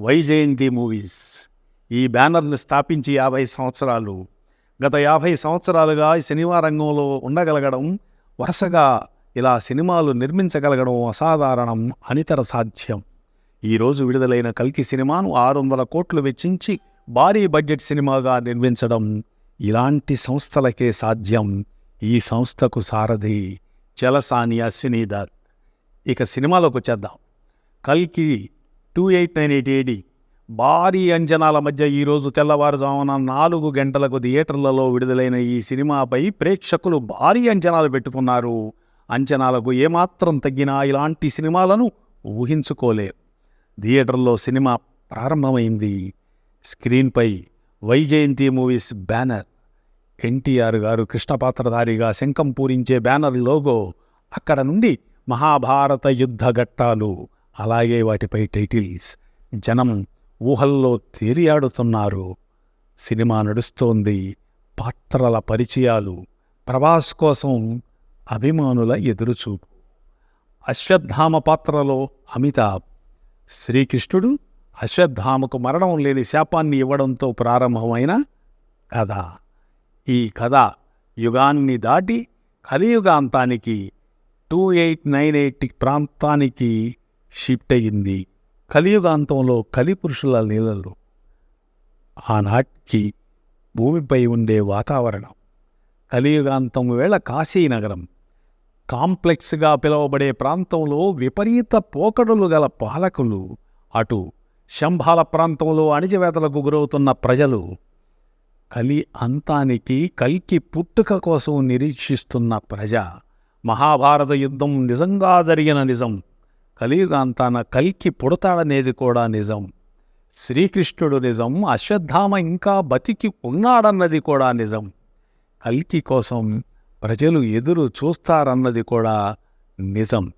Vyjayanthi movies. ఈ బ్యానర్ని స్థాపించి యాభై సంవత్సరాలు. గత యాభై సంవత్సరాలుగా సినిమా రంగంలో ఉండగలగడం వరుసగా ఇలా సినిమాలు నిర్మించగలగడం అసాధారణం అనితర సాధ్యం. ఈరోజు విడుదలైన కల్కి సినిమాను ఆరు వందల కోట్లు వెచ్చించి భారీ బడ్జెట్ సినిమాగా నిర్మించడం ఇలాంటి సంస్థలకే సాధ్యం. ఈ సంస్థకు సారథి చలసాని అశ్విని దత్ ఇక సినిమాలోకి వచ్చేద్దాం. కల్కి two eight nine eight AD భారీ అంచనాల మధ్య ఈరోజు తెల్లవారుజామున నాలుగు గంటలకు థియేటర్లలో విడుదలైన ఈ సినిమాపై ప్రేక్షకులు భారీ అంచనాలు పెట్టుకున్నారు. అంచనాలకు ఏమాత్రం తగ్గినా ఇలాంటి సినిమాలను ఊహించుకోలే థియేటర్లో సినిమా ప్రారంభమైంది. స్క్రీన్పై వైజయంతి మూవీస్ బ్యానర్. ఎన్టీఆర్ గారు కృష్ణపాత్రధారిగా శంఖం పూరించే బ్యానర్ లోగో అక్కడ నుండి మహాభారత యుద్ధ ఘట్టాలు. అలాగే వాటిపై టైటిల్స్. జనం ఊహల్లో తేలియాడుతున్నారు. సినిమా నడుస్తోంది. పాత్రల పరిచయాలు. ప్రభాస్ కోసం అభిమానుల ఎదురుచూపు. అశ్వత్థామ పాత్రలో అమితాబ్. శ్రీకృష్ణుడు అశ్వత్థామకు మరణం లేని శాపాన్ని ఇవ్వడంతో ప్రారంభమైన కథ. ఈ కథ యుగాన్ని దాటి కలియుగాంతానికి టూ ఎయిట్ నైన్ ఎయిట్ ప్రాంతానికి షిఫ్ట్ అయ్యింది కలియుగాంతంలో కలిపురుషుల నీళ్ళలో ఆనాటికి భూమిపై ఉండే వాతావరణం. కలియుగాంతం వేళ కాశీనగరం కాంప్లెక్స్గా పిలువబడే ప్రాంతంలో విపరీత పోకడలు గల పాలకులు. అటు శంభాల ప్రాంతంలో అణిచివేతలకు గురవుతున్న ప్రజలు. కలి అంతానికి కల్కి పుట్టుక కోసం నిరీక్షిస్తున్న ప్రజ. మహాభారత యుద్ధం నిజంగా జరిగిన నిజం. కలియుగాంతాన కల్కి పుడతాడనేది కూడా నిజం. శ్రీకృష్ణుడు నిజం అశ్వత్థామ ఇంకా బతికి ఉన్నాడన్నది కూడా నిజం. కల్కి కోసం ప్రజలు ఎదురు చూస్తారన్నది కూడా నిజం.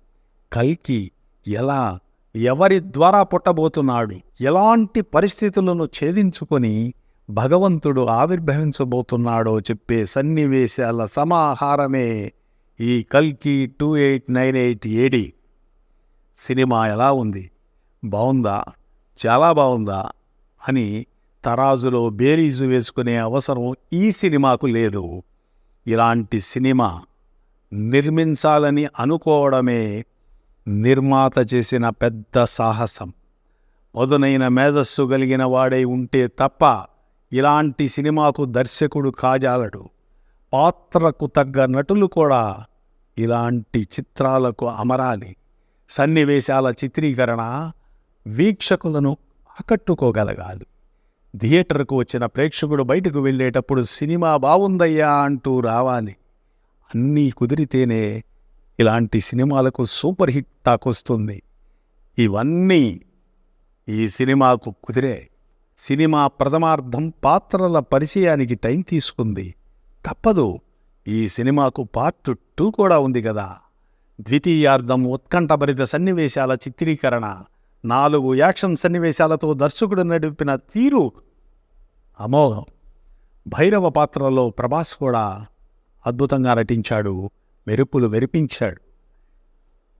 కల్కి ఎలా ఎవరి ద్వారా పుట్టబోతున్నాడు ఎలాంటి పరిస్థితులను ఛేదించుకొని భగవంతుడు ఆవిర్భవించబోతున్నాడో చెప్పే సన్నివేశాల సమాహారమే ఈ కల్కి two eight nine eight AD cinema ఎలా ఉంది? బాగుందా చాలా బాగుందా అని తరాజులో బేరీజు వేసుకునే అవసరం ఈ సినిమాకు లేదు. ఇలాంటి సినిమా నిర్మించాలని అనుకోవడమే నిర్మాత చేసిన పెద్ద సాహసం. పదునైన మేధస్సు కలిగిన వాడై ఉంటే తప్ప ఇలాంటి సినిమాకు దర్శకుడు కాజాలడు. పాత్రకు తగ్గ నటులు కూడా ఇలాంటి చిత్రాలకు అమరాలి. సన్నివేశాల చిత్రీకరణ వీక్షకులను ఆకట్టుకోగలగాలి. థియేటర్కు వచ్చిన ప్రేక్షకుడు బయటకు వెళ్ళేటప్పుడు సినిమా బాగుందయ్యా అంటూ రావాలి. అన్నీ కుదిరితేనే ఇలాంటి సినిమాలకు సూపర్ హిట్ టాక్ వస్తుంది ఇవన్నీ ఈ సినిమాకు కుదిరే సినిమా ప్రథమార్థం పాత్రల పరిచయానికి టైం తీసుకుంది. తప్పదు. ఈ సినిమాకు పార్ట్ టూ కూడా ఉంది కదా. ద్వితీయార్థం ఉత్కంఠభరిత సన్నివేశాల చిత్రీకరణ నాలుగు యాక్షన్ సన్నివేశాలతో దర్శకుడు నడిపిన తీరు అమోఘం. భైరవ పాత్రలో ప్రభాస్ కూడా అద్భుతంగా నటించాడు మెరుపులు మెరిపించాడు.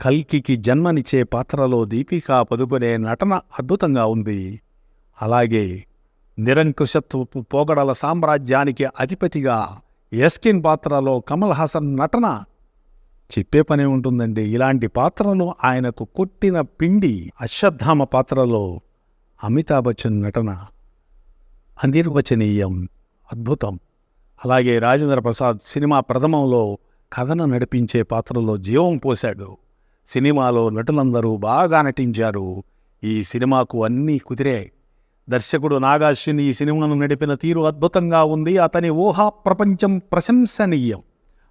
కల్కికి జన్మనిచ్చే పాత్రలో దీపికా పదుకునే నటన అద్భుతంగా ఉంది. అలాగే నిరంకుశత్వపు పోగడల సామ్రాజ్యానికి అధిపతిగా ఎస్కిన్ పాత్రలో కమల్ హాసన్ నటన చెప్పే పనే ఉంటుందండి. ఇలాంటి పాత్రలు ఆయనకు కొట్టిన పిండి అశ్వత్థామ పాత్రలో అమితాబ్ బచ్చన్ నటన అనిర్వచనీయం అద్భుతం. అలాగే రాజేంద్ర ప్రసాద్ సినిమా ప్రథమంలో కథను నడిపించే పాత్రలో జీవం పోశాడు. సినిమాలో నటులందరూ బాగా నటించారు. ఈ సినిమాకు అన్నీ కుదిరాయి దర్శకుడు నాగాశ్విన్ ఈ సినిమాను నడిపిన తీరు అద్భుతంగా ఉంది. అతని ఊహా ప్రపంచం ప్రశంసనీయం.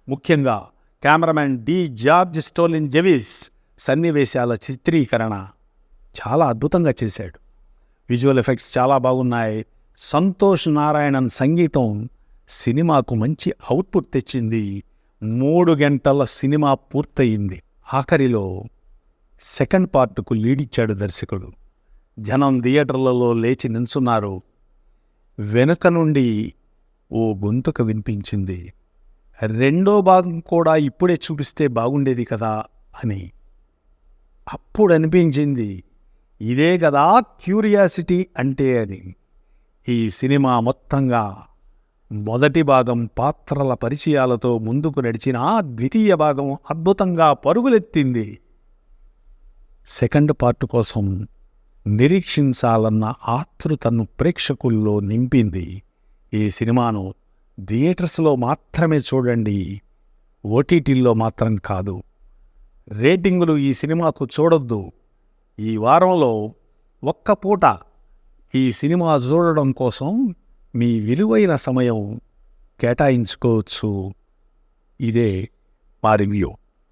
ముఖ్యంగా cameraman D George Stolin Jevis సన్నివేశాల చిత్రీకరణ చాలా అద్భుతంగా చేశాడు. విజువల్ ఎఫెక్ట్స్ చాలా బాగున్నాయి. సంతోష్ నారాయణన్ సంగీతం సినిమాకు మంచి అవుట్పుట్ తెచ్చింది. మూడు గంటల సినిమా పూర్తయింది. ఆఖరిలో సెకండ్ పార్ట్కు లీడ్ ఇచ్చాడు దర్శకుడు. జనం థియేటర్లలో లేచి నిల్చున్నారు వెనుక నుండి ఓ గొంతుక వినిపించింది. రెండో భాగం కూడా ఇప్పుడే చూపిస్తే బాగుండేది కదా అని. అప్పుడు అనిపించింది ఇదే కదా క్యూరియాసిటీ అంటే అని. ఈ సినిమా మొత్తంగా మొదటి భాగం పాత్రల పరిచయాలతో ముందుకు నడిచిన ద్వితీయ భాగం అద్భుతంగా పరుగులెత్తింది. సెకండ్ పార్ట్ కోసం నిరీక్షించాలన్న ఆతృతను ప్రేక్షకుల్లో నింపింది ఈ సినిమాను థియేటర్స్లో మాత్రమే చూడండి ఓటీటీల్లో మాత్రం కాదు. రేటింగులు ఈ సినిమాకు చూడొద్దు. ఈ వారంలో ఒక్క పూట ఈ సినిమా చూడడం కోసం మీ విలువైన సమయం కేటాయించుకోవచ్చు. ఇదే మా రివ్యూ